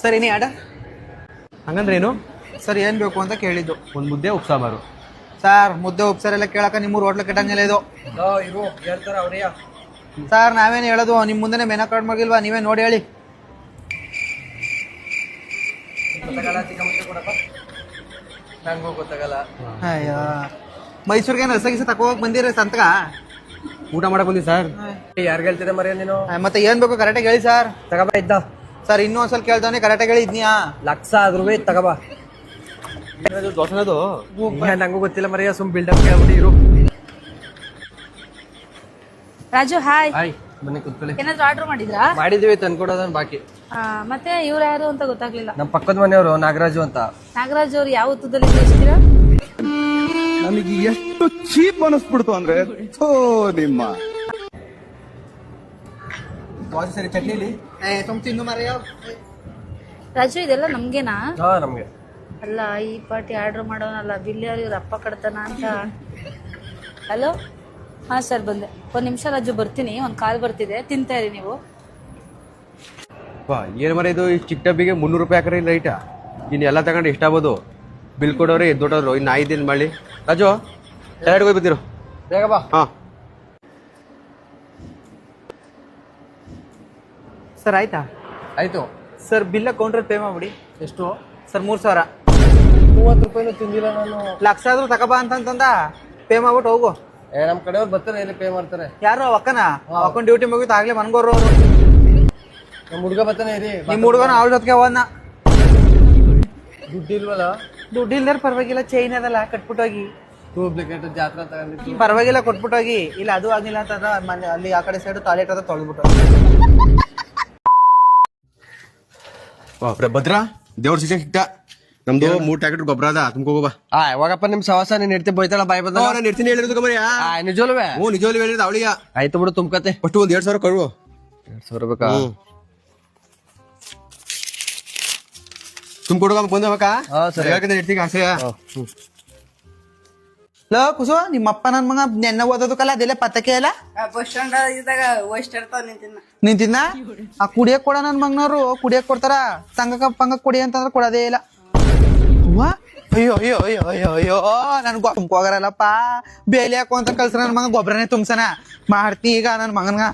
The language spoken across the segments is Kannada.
ಸರ್ ಏನೇ ಆಡ. ಹಂಗಂದ್ರೆ ಏನು? ಸರ್ ಏನು ಬೇಕು ಅಂತ ಕೇಳಿದ್ದು. ಒಂದು ಮುದ್ದೆ ಉಪ್ಸಾಂಬಾರು ಸರ್ ಮುದ್ದೆ ಉಪ್ಸಾರೆಲ್ಲ ಕೇಳಕ ನಿಮ್ಮೂರು ಹೋಟ್ಲು ಕೆಟ್ಟಂಗೆಲ್ಲ ಇದು. ಇರು ಹೇಳ್ತಾರ ಅವ್ರಿಯ ಸರ್ ನಾವೇನು ಹೇಳೋದು? ನಿಮ್ಮ ಮುಂದೆನೆ ಮೆನ ಕಾರ್ಡ್ ಮಗಿಲ್ವಾ ನೀವೇ ನೋಡಿ ಹೇಳಿ. ನಂಗೂ ಗೊತ್ತಾಗಲ್ಲ. ಅಯ್ಯೋ. ಮೈಸೂರಿಗೆ ರಸ ಗಿಸ ತಕೋಕ್ ಬಂದಿರ ಸಂತಕ? ಊಟ ಮಾಡಕ್ ಬಂದಿ ಸರ್? ಯಾರು ಹೇಳ್ತಿದೆ ಮರ ನೀನು? ಮತ್ತೆ ಏನ್ ಬೇಕು ಕರೆಕ್ಟಾಗಿ ಹೇಳಿ ಸರ್. ತಗೋಬಾ ಇದ್ದ. ಸರ್ ಇನ್ನೊಂದ್ಸಲ ಕೇಳ್ತಾನೆ ಕರೆಕ್ಟಾಗಿ ಹೇಳಿದ್ನಿಯಾ ಲಕ್ಷ ಆದ್ರೂ ತಗಬಾ. ದೋಸೆನದು ನಂಗೂ ಗೊತ್ತಿಲ್ಲ ಮರಿಯ ಸುಮ್ ಬಿಲ್ಡಪ್ ಕೇಳ್ಬಿಟ್ಟು ಇರು. ರಾಜು ಹಾಯ್ ಹಾಯ್ ಬನ್ನಿ ಕುತ್ಕೊಳ್ಳಿ. ಏನಾದ್ರು ಆರ್ಡರ್ ಮಾಡಿದ್ರಾ? ಮಾಡಿದೀವಿ ತಂದ್ಕೊಡೋದನ್ ಬಾಕಿ. ಆ, ಮತ್ತೆ ಇವ್ರು ಯಾರು ಅಂತ ಗೊತ್ತಾಗ್ಲಿಲ್ಲ. ನಮ್ಮ ಪಕ್ಕದ ಮನೆಯವರು ನಾಗರಾಜು ಅಂತ. ನಾಗರಾಜ್ ಅವ್ರು ಯಾವ ಹುತ್ತದಲ್ಲಿ ಜೀವಿಸ್ತೀರಾ ನನಗೆ ಎಷ್ಟು ಚೀಪ್ ಅನಿಸ್ಬಿಡ್ತು ಅಂದ್ರೆ ಥೋ ನಿಮ್ಮ. ಸರಿ ಚಟ್ನಿಲಿ ಏ ತುಂಬ ತಿನ್ನು ಮರೆಯ. ರಾಜು ಇದೆಲ್ಲ ನಮ್ಗೆನಾ? ಹಾ ನಮ್ಗೆ. ಅಲ್ಲ ಈ ಪಾರ್ಟಿ ಆರ್ಡರ್ ಮಾಡೋನಲ್ಲ ಬಿಲ್ ಯಾರು ಇವ್ರ ಅಪ್ಪ ಕಡ್ತಾನ ಅಂತ. ಹಲೋ ಹಾ ಸರ್ ಬಂದೆ. ಒಂದ್ ನಿಮಿಷ ರಾಜು ಬರ್ತೀನಿ. ಒಂದ್ ಕಾಲ್ ಬರ್ತಿದೆ. ತಿಂತಾ ಇರಿ ನೀವು. ಬಾ ಏನು ಮರ ಇದು? ಈ ಚಿಕ್ಕ ಡಬ್ಬಿಗೆ ಮುನ್ನೂರು ರೂಪಾಯಿ ಹಾಕ್ರಿ ರೈಟಾ? ಇನ್ನು ಎಲ್ಲ ತಗೊಂಡು ಎಷ್ಟಾಗ್ಬೋದು ಬಿಲ್ ಕೊಡೋರಿ ದೊಡ್ಡವರು ಇನ್ನು ಐದಿನ ಮಾಡಿ ರಾಜು ಟೈರ್ಡ್ ಹೋಗಿ ಬಂದಿರು ಬೇಗ ಬಾ. ಹಾಂ. ಸರ್ ಆಯ್ತಾ? ಆಯ್ತು. ಸರ್ ಬಿಲ್ಲ ಕೌಂಟ್ರ್ ಪೇ ಮಾಡ್ಬಿಡಿ. ಎಷ್ಟು? ಸರ್ ಮೂರು ಸಾವಿರ. ಮೂವತ್ತು ರೂಪಾಯಿನೂ ತಿಂದಿಲ್ಲ ನಾನು. ಲಕ್ಷ ಆದ್ರೂ ತಗೋಬಾ ಅಂತಂತಂದ ಪೇ ಮಾಡ್ಬಿಟ್ಟು ಹೋಗು. ಏ ನಮ್ಮ ಕಡೆಯವ್ರು ಬರ್ತಾರೆ ಎಲ್ಲಿ ಪೇ ಮಾಡ್ತಾರೆ? ಯಾರು? ಅಕ್ಕನ? ಅಕ್ಕನ ಡ್ಯೂಟಿ ಮುಗಿತು ಆಗ್ಲೇ ಮನ್ಗೋರು ಅವರು. ನಮ್ ಹುಡುಗ ಬರ್ತಾನೆ ಇರಿ. ನಿಮ್ಮ ಹುಡುಗನ ಅವ್ರ ಜೊತೆಗೆ ಹೋದ್ನ. ದುಡ್ಡು ಇಲ್ವಲ್ಲ ದುಡ್ಡು ಇಲ್ದಾರ ಪರವಾಗಿಲ್ಲ ಚೈನ್ ಅದಲ್ಲ ಕಟ್ಬಿಟ್ಟೋಗಿ. ಡೂಪ್ಲಿಕೇಟ್ ಜಾತ್ರೆ ಪರವಾಗಿಲ್ಲ ಕೊಟ್ಬಿಟ್ಟೋಗಿ. ಇಲ್ಲ ಅದು ಆಗಿಲ್ಲ ಅಂತಂದ್ರೆ ಮನೆ ಅಲ್ಲಿ ಆ ಕಡೆ ಸೈಡ್ ಟಾಯ್ಲೆಟ್ ಅದ ತೊಳೆದ್ಬಿಟ್ಟು. ಭದ್ರಾ ದೇವ್ರ ಶಿಕ್ಷೆ ಸಿಕ್ತ ನಮ್ದು ಮೂರ್ ಟ್ಯಾಕೆಟ್ ಗೊಬ್ಬರ ಅದ ತುಂಬ್ಕೋ ಬಾ ಆ ಯಾವಾಗಪ್ಪ ನಿಮ್ ಸವಾಸ ನೀನ್ ಇರ್ತಿ ಬೈತಾಳ ಬಾಯ್ ಬಂದ ನಾನು ಇರ್ತೀನಿ ಹೇಳಿರೋದು ಕಮರಿಯ. ಆ ನಿಜವಲ್ವೇ ಹ್ಞೂ ನಿಜವಾಗ್ಲೂ ಹೇಳಿರೋದು ಅವಳಿಗೆ. ಆಯ್ತು ಬಿಡು ತುಂಬ್ಕತೆ. ಫಸ್ಟ್ ಒಂದ್ ಎರಡ್ ಸಾವಿರ ಕೊಡುವ ಎರಡ್ ಸಾವಿರ ಬೇಕಾ? ತುಂಬ ಕೊಡುವ ಬಂದಬೇಕಾ ಸರಿ. ಯಾಕಂದ್ರೆ ಇರ್ತೀಗ ಆಸೆ. ಲೋ ಕುಸು ನಿಮ್ಮಪ್ಪ ನನ್ ಮಗ ನೆನ್ನ ಓದೋದಕ್ಕಲ್ಲ ಅದೆಲ್ಲ ಪತಕೆ ಅಲ್ಲ? ಬಸ್ ಸ್ಟ್ಯಾಂಡ್ ಇದ್ದಾಗ ವೈಸ್ಟ್ ಇರ್ತಾವ ನಿಂತಿನ ಆ ಕುಡಿಯಕ್ ಕೊಡ ನನ್ ಮಗನವ್ರು ಕುಡಿಯಕ್ ಕೊಡ್ತಾರ? ತಂಗಕ ಪಂಗ ಕುಡಿ ಅಂತಂದ್ರೆ ಕೊಡೋದೇ ಇಲ್ಲ. ಅವ್ವ, ಅಯ್ಯೋ ಅಯ್ಯೋ ಅಯ್ಯೋ ಅಯ್ಯೋ ಅಯ್ಯೋ ನನ್ ತುಂಬೋಗರಲ್ಲಪ್ಪ ಬೇಲಿ ಹಾಕು ಅಂತ ಕಳ್ಸ್ರ ನನ್ ಮಗ ಗೊಬ್ಬರನೇ ತುಂಬಸನ. ಮಾಡ್ತಿ ಈಗ ನನ್ ಮಗನ್ಗ.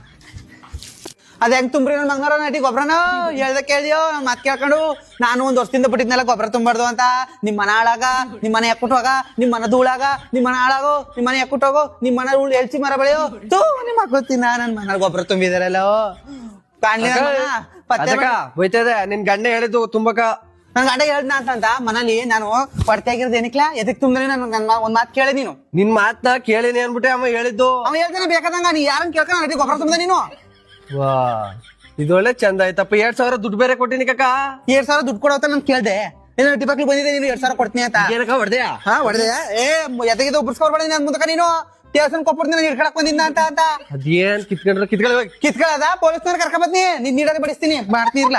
ಅದ್ ಹೆಂಗ್ ತುಂಬ್ರಿ ನನ್ ಮಂಗಾರ ನಟಿ ಗೊಬ್ಬರನ ಹೇಳ್ದ ಕೇಳ್ದಿಯೋ ಮತ್ ಕೇಳ್ಕೊಂಡು ನಾನು ಒಂದ್ ವರ್ಷದಿಂದ ಬಿಟ್ಟಿದ್ನಲ್ಲ ಗೊಬ್ಬರ ತುಂಬಾರ್ದು ಅಂತ. ನಿಮ್ ಮನ ಹಾಳಾಗ ನಿಮ್ ಮನೆ ಹೋಗ ನಿಮ್ ಮನ ಧೂಳಾಗ ನಿಮ್ ಮನ ಹಾಳಾಗೋ ನಿಮ್ ಮನೆ ಹೋಗೋ ನಿಮ್ ಮನ ಉಳ್ ಎಳ್ಸಿ ಮರ ಬೆಳೆಯೋ ತೂ ನಿಮ್ ಮಕ್ಳತ್ತಿನ ನನ್ ಮನ ಗೊಬ್ಬರ ತುಂಬಿದಾರಲ್ಲೋ. ಹೋಯ್ತದೆ ನನ್ ಗಂಡ ಹೇಳಿದ್ದು ತುಂಬಕ. ನನ್ ಗಂಡ ಹೇಳ್ದ ಅಂತಂತ ಮನೇಲಿ ನಾನು ಹೊಟ್ಟೆ ಆಗಿರೋದು ಏನಕ್ಲ? ಎದಕ್ ತುಂಬ್ರೆ ನಾನು ನನ್ ಒಂದ್ ಮಾತು ಕೇಳಿ ನೀನು. ನಿನ್ ಮಾತ್ನ ಕೇಳಿನಿ ಅನ್ಬಿಟ್ಟೆ ಅಮ್ಮ ಹೇಳಿದ್ದು. ಅವ ಹೇಳ್ತಾನೆ ಬೇಕಾದಂಗ ನೀ ಯಾರನ್ನ ಕೇಳ್ಕೊಂಡ್ ಗೊಬ್ಬರ ತುಂಬ ನೀನು. ವಾ. ಇದೊಳ್ಳೆ ಚಂದ ಆಯ್ತಪ್ಪ. ಎರಡ್ ಸಾವಿರ ದುಡ್ಡು ಬೇರೆ ಕೊಟ್ಟಿನಿ ಕಕ್ಕ ಎರಡ್ ಸಾವಿರ ದುಡ್ಡು ಕೊಡೋತ ನಾನು ಕೇಳ್ದೆ. ಏನ್ ನಟಿ ಮಕ್ಳು ಬಂದಿದೆ ನೀನು ಎರಡ್ ಸಾವಿರ ಕೊಡ್ತೀನಿ ಅಂತ. ಏನಕ್ಕ ಹೊಡೆದೆಯಾ ಹಾ ಹೊಡೆದೆ. ಏ ಎದಗಿದ ಒಬ್ಬರ್ಸ್ಕೊಡ್ಬೇಡ ನಾನು ಮುಂದಕ ನೀನು. ಟೇಸನ್ ಕೊಪ್ಪಡ್ತೀನಿ ನಾನು ಹಿಡ್ಕೊಳಕ್ ಬಂದಿದ್ದ ಅಂತ ಅಂತ. ಅದೇನ್ ಕಿತ್ಕೊಂಡ್ರ? ಕಿತ್ಕೊಳ್ಳ ಕಿತ್ಕೊಳ್ಳೋದ? ಪೊಲೀಸ್ನವ್ರ ಕರ್ಕೊಂಡ್ ಬತ್ತೀನಿ ನೀನ್ ನೀಡದ ಬಡಿಸ್ತೀನಿ. ಮಾಡ್ತೀನಿ ಇರ್ಲ.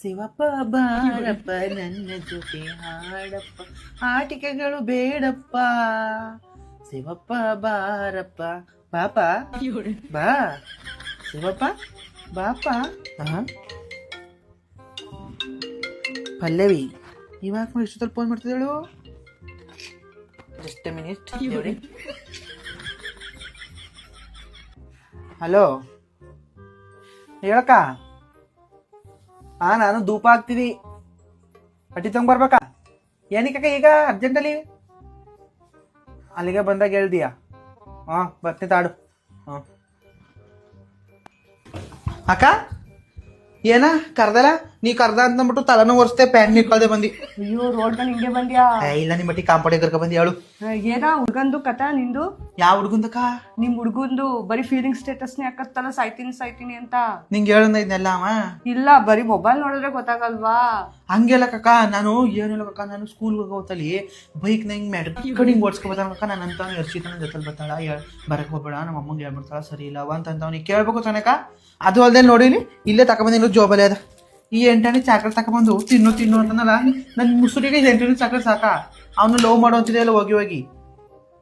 ಶಿವಪ್ಪ ಬಾರಪ್ಪ ನನ್ನ ಜೊತೆ ಹಾಡಪ್ಪ. ಆಟಿಕೆಗಳು ಬೇಡಪ್ಪ. ಶಿವಪ್ಪ ಬಾರಪ್ಪ. ಪಾಪ ಬಾ. ಶಿವಪ್ಪ? ಬಾಪ? ಆಹಾ. ಪಲ್ಲವಿ ಇವಾಗ ಇಷ್ಟೊತ್ತಲ್ಲಿ ಫೋನ್ ಮಾಡ್ತಿದ್ದಳು? ಜಸ್ಟ್ ಮಿನಿಟ್ ಹಲೋ ಹೇಳಕ್ಕ? ಹಾ ನಾನು ಧೂಪ ಹಾಕ್ತೀನಿ ಅಟ್ಟಿ ತಗೊಂಡ್ ಬರ್ಬೇಕಾ? ಏನಕ್ಕಕ್ಕ ಈಗ ಅರ್ಜೆಂಟಲ್ಲಿ ಅಲ್ಲಿಗೆ ಬಂದಾಗ ಹೇಳ್ದಿಯಾ? ಹಾ ಬರ್ತೀನಿ ತಾಡು ಹಾ. ಅಕ್ಕ ಏನ ಕರ್ದಲ್ಲ? ನೀ ಕರ್ದ ಅಂತ ಬಿಟ್ಟು ತಲೆನೂ ಒರೆಸ್ತೆ ಪ್ಯಾಂಟ್ ನಿಕ್ಕೊಳ್ದೆ ಬಂದಿ. ಅಯ್ಯೋ ರೋಡ್ನಲ್ಲಿ ಹಿಂಗೆ ಬಂದ್ಯಾ? ಏ, ಇಲ್ಲ ನಿಮ್ಮ ಮಟ್ಟಿ ಕಾಂಪೌಂಡ್ ಕರ್ಕ ಬಂದಿ ಹೇಳು. ಏನ ಹುಡ್ಗಂದು ಕಥಾ ನಿಂದು? ಯಾವ ಹುಡ್ಗುಂದಕ್ಕ ನಿಮ್ ಹುಡುಗಂದು ಬರೀ ಫೀಲಿಂಗ್ ಸ್ಟೇಟಸ್ ನೇ ಹಾಕತ್ತಲ್ಲ ಸಾಯ್ತೀನಿ ಸಾಯ್ತೀನಿ ಅಂತ. ನಿಂಗೆ ಹೇಳಂದ ಇದನ್ನೆಲ್ಲ ಅವ? ಇಲ್ಲ ಬರೀ ಮೊಬೈಲ್ ನೋಡಿದ್ರೆ ಗೊತ್ತಾಗಲ್ವಾ? ಹಂಗೆಲ್ಲ ಕಕ್ಕ ನಾನು ಏನಿಲ್ಲ ಕಕ್ಕ ನಾನು ಸ್ಕೂಲ್ ಹೋಗೋತಲ್ಲಿ ಬೈಕ್ ನಂಗೆ ಈ ಕಡಿಂಗ್ ಓಡಿಸ್ಕೊಬೋದ ಕಕ್ಕ ನಾನು ಅಂತ ಎರ್ಚಿತನ ಜೊತೆಲಿ ಬರ್ತಾಳ ಹೇಳ್- ಬರಕ್ ಹೋಗ್ಬೇಡ ನಮ್ಮ ಅಮ್ಮಂಗೆ ಹೇಳ್ಬಿಡ್ತಾಳ ಸರಿ ಇಲ್ಲ ಅಂತ ಅವ್ನಿಗೆ ಕೇಳ್ಬೇಕು ತನಕ ಅದು ಅಲ್ದೆ ನೋಡಿಲಿ ಇಲ್ಲೇ ತಕೊಂಬಂದಿನ ಜೋಬಲ್ಲಿ ಅದ. ಈ ಎಂಟನೇ ಚಾಕ್ಲೇಟ್ ತಕೊಂಬಂದು ತಿನ್ನು ತಿನ್ನು ಅಂತನಲ್ಲ ನನ್ನ ಮುಸುರಿಗೆ ಎಂಟನೇ ಚಾಕ್ಲೇಟ್ ಸಾಕ? ಅವನು ಲವ್ ಮಾಡೋ ಅಂತಿದೆ ಹೋಗಿ ಹೋಗಿ.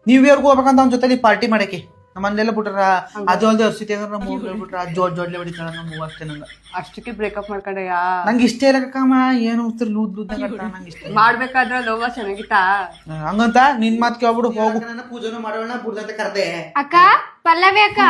ನ್ಯೂ ಯಾರಿಗೂ ಹೋಗ್ಬೇಕಂತ ಅವ್ನ ಜೊತೆಲಿ ಪಾರ್ಟಿ ಮಾಡಕ್ಕೆ. ನಮ್ಮನೆಲ್ಲ ಬಿಟ್ರ ಅದು ಅಲ್ದೆ ಹರ್ಸಿತಿ ಅಂದ್ರೆ ನಮ್ಮ ಮೂಗ್ ಹೇಳ್ಬಿಟ್ರ ಜೋಡ್ ಜೋಡ್ಲೆ ಹೊಡಿತಾಳ ನಮ್ಮ ಮೂವ್ ಅಷ್ಟೇ ನಂಗ ಅಷ್ಟಕ್ಕೆ ಬ್ರೇಕಪ್ ಮಾಡ್ಕೊಂಡೆಯಾ ನಂಗೆ ಇಷ್ಟ ಇಲ್ಲ ಕಕ್ಕಮ್ಮ ಏನು ಉತ್ತರ ಲೂದ್ ಲೂದ್ ನಂಗೆ ಇಷ್ಟ. ಮಾಡ್ಬೇಕಾದ್ರೆ ಲವ್ ಚೆನ್ನಾಗಿತ್ತಾ? ಹಂಗಂತ ನಿನ್ ಮಾತ್ ಕೇಳ್ಬಿಡು ಹೋಗು. ನನ್ನ ಪೂಜೆನೂ ಮಾಡೋಣ ಬುಡ್ದಂತ ಕರ್ದೆ. ಅಕ್ಕ ಪಲ್ಲವೇ ಅಕ್ಕ.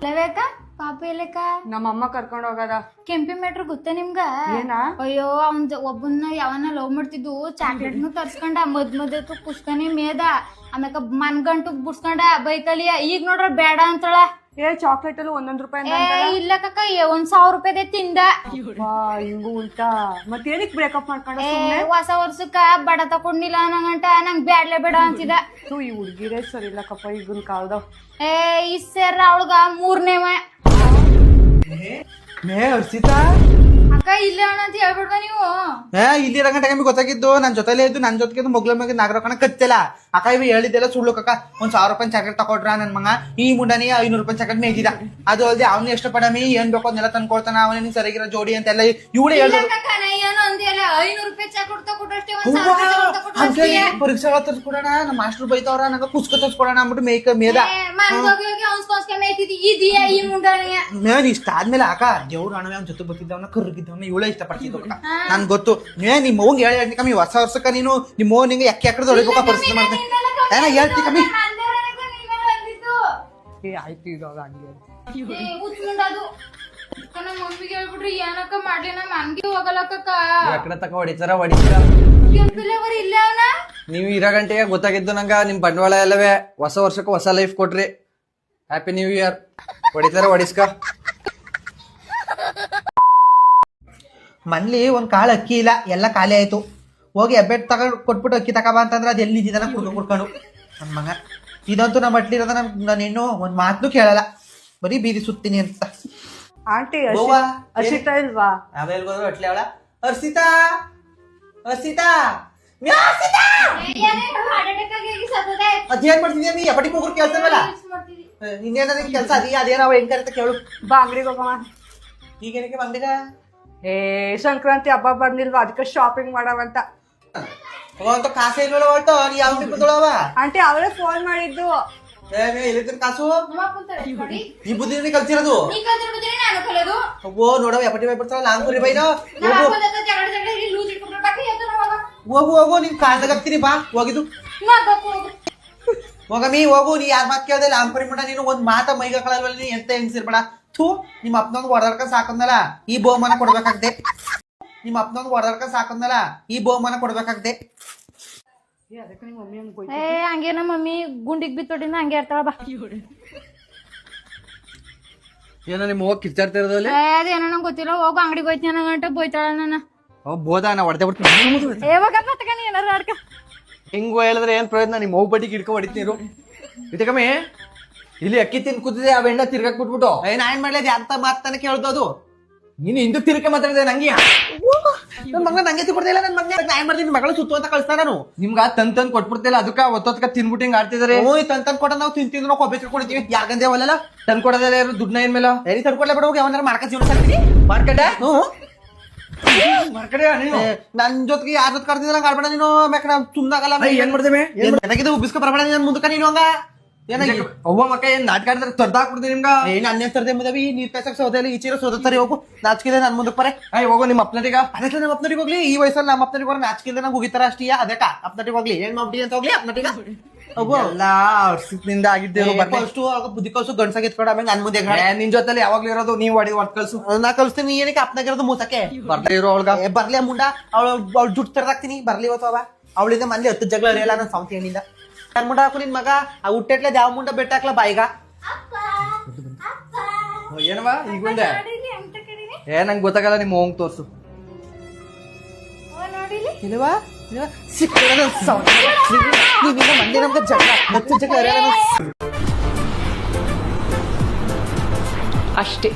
ಪಲ್ಲವಿ ಅಕ್ಕ. ಪಾಪ ಎಲ್ಲಕ್ಕ ನಮ್ಮಮ್ಮ ಕರ್ಕೊಂಡು ಹೋಗದ. ಕೆಂಪಿ ಮೆಟ್ರ್ ಗೊತ್ತ ನಿಮ್ಗ? ಏನ? ಅಯ್ಯೋ ಅವ್ನ್ ಒಬ್ಬನ್ನ ಯಾವನ್ನ ಲವ್ ಮಾಡ್ತಿದ್ದು ಚಾಕ್ಲೇಟ್ನು ತರ್ಸ್ಕೊಂಡ ಮದ್ ಮದ್ ಕುಸ್ಕನಿ ಮೇದ ಆಮ್ಯಾಕ ಮನ್ಗಂಟು ಬುಡ್ಸ್ಕೊಂಡ ಬೈಕಲಿಯ ಈಗ ನೋಡ್ರ ಬೇಡ ಅಂತಳ. ಏ ಚಾಕ್ಲೇಟ್ ಅಲ್ಲಿ ಒಂದೊಂದ್ ರೂಪಾಯಿ ಏ ಇಲ್ಲ ಕಕ್ಕ ಏ ಒಂದ್ ಸಾವಿರ ರೂಪಾಯಿದೆ ತಿಂದ. ಹಿಂಗೂ ಉಲ್ಟಾ. ಬ್ರೇಕಪ್ ಮಾಡ್ಕೊಂಡ ಏ ಹೊಸ ವರ್ಷಕ್ಕ ಬಡ ತಕೊಂಡಿಲ್ಲ ನಂಗಂಟ ನಂಗ್ ಬ್ಯಾಡ್ಲೆ ಬೇಡ ಅಂತಿದ ಈ ಹುಡ್ಗಿರೇ ಸರಿ ಇಲ್ಲಕ್ಕಪ್ಪ ಈಗಿನ ಕಾಲದ ಏ ಈ ಸರ್ ಅವಳಗ मैं और सीता? ಅಕ್ಕ ಇಲ್ಲೇ ಅಣ್ಣ ಅಂತ ಹೇಳ್ಬಿಡ್ವ ನೀವು. ಏ ಇಲ್ಲಿ ರಂಗ ಗೊತ್ತಾಗಿದ್ದು ನನ್ ಜೊತೆಲೇ ಇದ್ದು ನನ್ ಜೊತೆಗೆ ಮೊಗ್ಲ ಮ್ಯಾಗ ನಾಗರಕಣ ಕತ್ತಿಲ್ಲ ಅಕ್ಕ ಇವ್ ಹೇಳಿದ್ದೆಲ್ಲ ಸುಳ್ಳು ಕಕ್ಕ ಒಂದ್ ಸಾವಿರ ರೂಪಾಯಿ ಚಾಕ್ಲೇಟ್ ತಕೊಟ್ರ ನನ್ ಮಗ. ಈ ಮುಂಡನಿ ಐನೂರು ರೂಪಾಯಿ ಚಾಕ್ಲೇಟ್ ಮೇಯ್ದಿದ. ಅದು ಅಲ್ಲದೆ ಅವ್ನ ಎಷ್ಟು ಪಡಮಿ ಏನ್ ಬೇಕೋ ಅದನ್ನೆಲ್ಲ ತಂದ್ಕೊಡ್ತಾನ ಅವನೇ ಸರಿಗಿರೋ ಜೋಡಿ ಅಂತೆಲ್ಲ ಇವಳೇ ಇಲ್ಲ ಹೇಳ್ದು ಕಕ್ಕ ನಾ ಏನೋ ಅಂದಿಯಲ್ಲ ಐನೂರು ರೂಪಾಯಿ ಒಂದ್ ಸಾವಿರ ತಗೊಟ್ಟಷ್ಟೇ ಪರೀಕ್ಷೆಗಳ ತರ್ಸ್ಕೊಡೋಣ ನಮ್ಮ ಮಾಸ್ಟರ್ ಬೈತಾವ್ರ ನಂಗ ಕುಸ್ಕ ತರ್ಸ್ಕೊಡೋಣ ಅಂದ್ಬಿಟ್ಟು ಮೇಕ ಮೇದ. ಮನ್ಸ್ ಹೋಗಿ ಹೋಗಿ ಅವ್ನ್ಸ್ಕೋಸ್ಕರ ಮೇಯ್ತಿದ್ದಿ ಇದೆಯಾ ಈ ಮುಂಡಾನೆಯ ಇಷ್ಟ ಆದ್ಮೇಲೆ ಅಕ್ಕ ದೇವ್ರ ಹಣವೆ ಅವ್ನ ಜೊತೆ ಬರ್ತಿದ್ದವನ ಕರ್ಗಿದ್ದವನ ಇವಳೇ ನಾನು ನನ್ ಗೊತ್ತು. ನೀ ನಿಮ್ಮ ಅವ್ಗೆ ಹೇಳಿ ಹೇಳ್ತೀನಿ ಕಮ್ಮಿ ಹೊಸ ವರ್ಷಕ್ಕ ನೀನು ನಿಮ್ಮ ಅವ್ವ ನಿಂಗೆ ಎಕ್ಕೆ ಎಕಡೆ ಹೊಡಿಬೇಕಾ ಪರಿಸ್ಥಿತಿ ಮಾಡ್ತೀನಿ ಏನ ಹೇಳ್ತಿ ಕಮ್ಮಿ? ಏ ಆಯ್ತು ಈಗ ಹಂಗೆ ಹುಚ್ಕೊಂಡದು ನಮ್ಮ ಮಮ್ಮಿಗೆ ಹೇಳ್ಬಿಟ್ರಿ ಏನಕ್ಕ ಮಾಡ್ಲಿ ನಮ್ಮ ಹಂಗೆ ಹೋಗಲಕ್ಕ ಎಕಡೆ ತಕ ಹೊಡಿತಾರ ಹೊಡಿತಾರ? ಕೆಂಪಿಲ್ಲವರ್ ಇಲ್ಲ ಅವನ? ನೀವು ಇರೋ ಗಂಟೆಗೆ ಗೊತ್ತಾಗಿದ್ದು ನಂಗ ನಿಮ್ ಬಂಡವಾಳ ಎಲ್ಲವೇ. ಹೊಸ ವರ್ಷಕ್ಕೆ ಹೊಸ ಲೈಫ್ ಕೊಟ್ರಿ. ಹ್ಯಾಪಿ ನ್ಯೂ ಇಯರ್ ಹೊಡಿತಾರ ಹೊಡಿಸ್ಕ. ಮನ್ಲಿ ಒಂದು ಕಾಳು ಅಕ್ಕಿ ಇಲ್ಲ ಎಲ್ಲ ಖಾಲಿ ಆಯ್ತು. ಹೋಗಿ ಹೆಬ್ಬೆಟ್ ತಗೊಂಡು ಕೊಟ್ಬಿಟ್ಟು ಅಕ್ಕಿ ತಗಬಾ ಅಂತಂದ್ರೆ ಅದು ಎಲ್ಲಿ ನಿಂತಿದ್ದಾನ ಕುಡ್ಕೊಂಡು ಕುಡ್ಕೊಂಡು ನನ್ನ ಮಗ ಇದಂತೂ ನಮ್ಮ ಅಟ್ಲಿರೋದ ನನ್ ನಾನು ಇನ್ನೂ ಒಂದ್ ಮಾತನ್ನು ಕೇಳಲ್ಲ. ಬರೀ ಬೀದಿ ಸುತ್ತೀನಿ ಅಂತ. ಆಂಟಿ ಅಶಿತಾ ಇಲ್ವಾ? ಅಟ್ಲಿ ಅವಳ? ಹರ್ಷಿತಾ? ಅದೇನ್ ಮಾಡ್ತಿದ್ಯಾ ನೀ? ಎಪ್ಪಟಿ ಮುಗುರ್ ಕೆಲ್ಸ ಕೆಲಸ ಅದಿ ಅದೇನಾವ ಹೆಂಗ್ ಕರಿತ ಕೇಳು. ಬಾ ಅಂಗಡಿಗೆ ಹೋಗೋಣ ಈಗೇನಕ್ಕೆ ಬಂದಿಗ ಏ ಸಂಕ್ರಾಂತಿ ಹಬ್ಬ ಬರ್ನಿಲ್ವಾ ಅದಕ್ಕೆ ಶಾಪಿಂಗ್ ಮಾಡವಂತ ಅಂತ. ಕಾಸೇ ಇಲ್ವಲ್ಲ ನೀ ಬಿದ್ದಳವ ಆಂಟಿ ಅವಳೇ ಫೋನ್ ಮಾಡಿದ್ದು. ಏ ಇಲ್ಲಿದ್ದ ಕಾಸು? ಈ ಬುದ್ಧಿ ಕಲ್ತಿರೋದು? ಓ ನೋಡವ ಎಪ್ಪಟಿ ಬೈ ಬಿಡ್ತಾವ ಲಾಂಗ್ ಬೈನ ಹೋಗು. ಹೋಗು ನಿನ್ ಕಾಲ್ದಾಗ ಹಾಕ್ತೀನಿ ಬಾ ಹೋಗಿದ್ದು. ಹೋಗಮಿ ಹೋಗು. ನೀ ಯಾರ ಮಾತ್ ಕೇಳ್ದೆ ಲಾಂಗ್ ಪರಿ ಮಟ ನೀನು ಒಂದ್ ಮಾತ ಮೈಗ ಕಳಲ್ವಲ್ಲ ನೀ? ಎಂತ ಹೆಂಗ್ಸಿರ್ಬೇಡ ಥೂ ನಿಮ್ಮ ಅಪ್ಪನೊಂದು ಹೊಡೆದರ್ಕ ಸಾಕಂದಲ್ಲ ಈ ಬಹುಮಾನ ಕೊಡ್ಬೇಕಾಗ್ದೆ. ನಿಮ್ಮ ಅಪ್ಪನೊಂದು ಹೊಡೆದರ್ಕ ಸಾಕಂದಲ್ಲ ಈ ಬಹುಮಾನ ಕೊಡ್ಬೇಕಾಗ್ದೆ. ಏ ಹಂಗೆ ನಮ್ಮ ಮಮ್ಮಿ ಗುಂಡಿಗ್ ಬಿತ್ತೊಡಿನ ಹಂಗೆ ಇರ್ತಾಳ ಬಾ. ಏನ ನಿಮ್ಮ ಹೋಗಿ ಕಿರ್ಚಾಡ್ತಾ ಇರೋದಲ್ಲಿ ಏ ಅದೇನೋ ನಂಗೆ ಗೊತ್ತಿಲ್ಲ ಹೋಗು ಅಂಗಡಿಗೆ ಹೋಯ್ತೀನಿ ಅನ್ನೋ ಗಂಟ ಬೋಯ್ತಾಳ ನನ್ನ. ಅವ್ ಬೋದ ನಾ ಹೊಡೆದೇ ಬಿಡ್ತೀನಿ. ಏವಾಗ ಮತ್ತಕ ನೀ ಏನಾರು ಆಡ್ಕ. ಹಿಂಗು ಹೇಳಿದ್ರೆ ಏನ್ ಪ್ರಯೋಜನ? ನಿಮ್ಮ ಹೋಗ್ಬಟ್ಟಿಗೆ ಹಿಡ್ಕೊ ಹೊಡಿತೀರು? ಇತಕಮ್ಮಿ ಇಲ್ಲಿ ಅಕ್ಕಿ ತಿನ್ ಕೂತಿದೆ ಆ ಬೆಣ್ಣ ತಿರ್ಗಾಕ್ ಬಿಟ್ಬಿಟ್ಟು. ಏ ನಾ ಏನ್ ಮಾಡ್ಲಿ ಅಂತ ಮಾತಾನೆ ಕೇಳ್ದೋದು ಅದು. ನೀನು ಹಿಂದೂ ತಿರ್ಕೆ ಮಾತಾಡಿದೆ ನಂಗೆ. ನನ್ ಮಗ ನಂಗೆ ತಿಳ್ಕೊಡ್ತಿಲ್ಲ ನನ್ ಮಗ ನಾ ಏನ್ ಮಾಡ್ತೀನಿ? ಮಗಳು ಸುತ್ತು ಅಂತ ಕಳಿಸ್ತಾ ನಾನು ನಿಮ್ಗ ತಂದ್ ತಂದ್ ಕೊಟ್ಬಿಡ್ತಿಲ್ಲ ಅದಕ್ಕ ಒತ್ತೊತ್ಕ ತಿನ್ಬಿಟ್ಟು ಹಿಂಗ್ ಆಡ್ತಿದಾರೆ? ಓ ತನ್ ತನ್ ಕೊಟ್ಟ ನಾವು ತಿಂತೀನಿ ನಾವು ಕೊಬ್ಬೆ ಕೊಡ್ತೀವಿ ಯಾಕಂದ್ರೆ ಅವಲ್ಲ ತಂದ್ ಕೊಡೋದಲ್ಲ ಯಾರು ದುಡ್ಡನ್ನ ಏನ್ ಮೇಲೆ? ಏರಿ ತಂದ್ ಕೊಡ್ಲೇ ಬಿಡೋಗಿ ಅವನಾರ ಮಾರ್ಕ ಜೀವನ ಸಾಕ್ತೀನಿ. ಮಾರ್ಕೆಟ್ ಹ್ಞೂ ಮಾರ್ಕೆಟ್ ನೀನು? ನನ್ ಜೊತೆಗೆ ಯಾರ ಜೊತೆ ಕರ್ದಿಲ್ಲ ಆಡ್ಬೇಡ ನೀನು ಮ್ಯಾಕ ನಾ ಸುಮ್ನಾಗಲ್ಲ ಐ, ಏನ್ ಮಾಡ್ದೆ ನನಗಿದು ಉಬ್ಬಿಸ್ಕೊ ಬರಬೇಡ ನೀನು ಮುಂದಕ್ಕ ನೀನು ಹಂಗ. ಅವ್ವ ಮಕ್ಕ ಏನ್ ನಾಟಕ ಆಡಿದ್ರೆ ತೊರ್ದ ಹಾಕ್ಬಿಡ್ತೀನಿ ನಿಮ್ಗ ಏನ್ ಅನ್ಯ ತರದೆ ಮದವಿ ನೀರ್ ಕಾಸಕ್ ಸೌದೆಯಲ್ಲಿ ಈಚಿರ ಸೋದತ್ತರಿ ಹೋಗು. ನಾಚಿಕಿದೆ ನನ್ ಮುಂದಕ್ಕೆ ಬರೆ ಐ ಹೋಗೋ ನಿಮ್ಮ ಅಪ್ಪನಟಿಗ ಅದಕ್ಕೆ ನಮ್ಮ ಅಪ್ಪನರಿಗೆ ಹೋಗ್ಲಿ. ಈ ವಯಸ್ಸಲ್ಲಿ ನಮ್ಮ ಅಪ್ಪನರಿಗೆ ಹೋಗಿ ನಾಚಿಕಿಲ್ದೆ ನಂಗೆ ಹೋಗಿತಾರ ಅಷ್ಟೇ ಅದಕ್ಕ. ಅಪ್ಪನರಿಗೆ ಹೋಗ್ಲಿ. ಏನ್ ಮಾಡ್ಬಿಡಿ ಅಂತ ಹೋಗ್ಲಿ ಎಲ್ಲ ವರ್ಷದಿಂದ ಆಗಿದ್ದೇವು ಆಗ ಬುದ್ಧಿ ಕಲ್ಸು ಗಂಡ್ಸಾಗ ಎತ್ಕೊಂಡು ಆಮೇಲೆ ನನ್ ಮುಂದೆ ನಿನ್ ಜೊತೆಲಿ ಯಾವಾಗ್ಲೂ ಇರೋದು ನೀವ್ ಹೊಡಿ ಹೊಡ್ ಕಲ್ಸು. ನಾ ಕಲ್ಸ್ತೀನಿ. ಏನಕ್ಕೆ ಅಪ್ನಾಗಿರೋದು ಮೂಸಕ್ಕೆ? ಬರ್ಲಿ ಇರೋ ಅವಳ್ಗ. ಏ, ಬರ್ಲಿ ಮುಂಡ. ಅವಳು ಅವಳು ಜುಟ್ಟು ತರದಾಕ್ತೀನಿ. ಬರ್ಲಿ ಇವತ್ತು ಅವ. ಅವಳಿಂದ ಮನೇಲಿ ಹತ್ತು ಜಗಳ ಇರಲ್ಲ ನನ್ನ ಸೌಂತಿ ಹೆಣ್ಣಿಂದ. ನನ್ ಮುಂಡ ಹಾಕು ನಿನ್ ಮಗ. ಆ ಹುಟ್ಟೆಟ್ಲೆ ಯಾವ ಮುಂಡ ಬೆಟ್ಟ ಹಾಕ್ಲ ಬಾಯಿಗ ಏನವಾ ಈಗ ಬಂದೆ ಏ ನಂಗೆ ಗೊತ್ತಾಗಲ್ಲ ನಿಮ್ಮ ಹೋಗ್ ತೋರ್ಸು. ಇಲ್ವಾ? ಸಿಕ್ಕಲ್ಲ ನೀವಿಂದ ಮಂದಿ ನಮ್ಗೆ ಜಗಳ ಅಷ್ಟೇ.